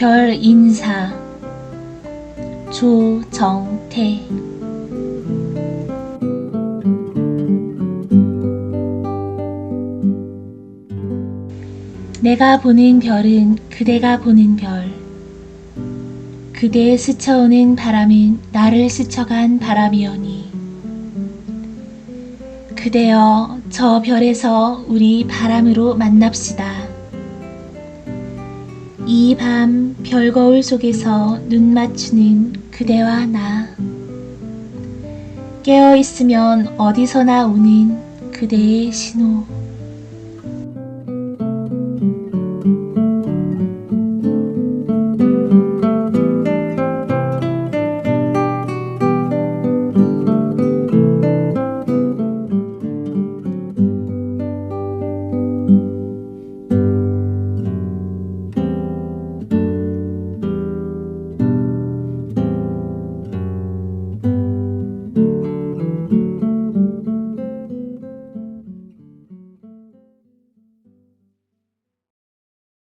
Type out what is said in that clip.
별 인사. 조정태. 내가 보는 별은 그대가 보는 별. 그대의 스쳐오는 바람은 나를 스쳐간 바람이오니. 그대여 저 별에서 우리 바람으로 만납시다. 이 밤 별거울 속에서 눈 맞추는 그대와 나. 깨어 있으면 어디서나 오는 그대의 신호